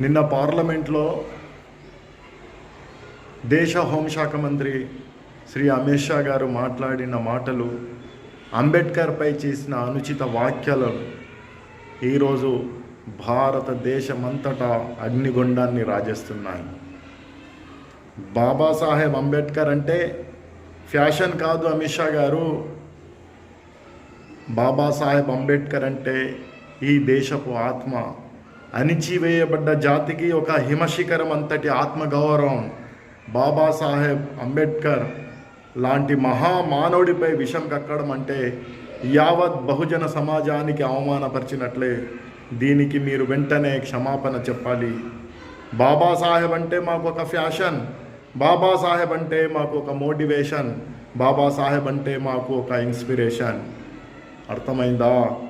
నిన్న పార్లమెంట్లో దేశ హోంశాఖ మంత్రి శ్రీ అమిత్ షా గారు మాట్లాడిన మాటలు అంబేద్కర్పై చేసిన అనుచిత వ్యాఖ్యలు ఈరోజు భారతదేశమంతటా అగ్నిగుండాన్ని రాజేస్తున్నాయి. బాబాసాహెబ్ అంబేద్కర్ అంటే ఫ్యాషన్ కాదు అమిత్ షా గారు. బాబాసాహెబ్ అంబేద్కర్ అంటే ఈ దేశపు ఆత్మ. అణిచివేయబడ్డ జాతికి ఒక హిమశిఖరం అంతటి ఆత్మగౌరవం. బాబాసాహెబ్ అంబేద్కర్ లాంటి మహామానవుడిపై విషం కక్కడం అంటే యావత్ బహుజన సమాజానికి అవమానపరిచినట్లే. దీనికి మీరు వెంటనే క్షమాపణ చెప్పాలి. బాబాసాహెబ్ అంటే మాకు ఒక ఫ్యాషన్. బాబాసాహెబ్ అంటే మాకు ఒక మోటివేషన్. బాబాసాహెబ్ అంటే మాకు ఒక ఇన్స్పిరేషన్. அர்த்தமைந்தா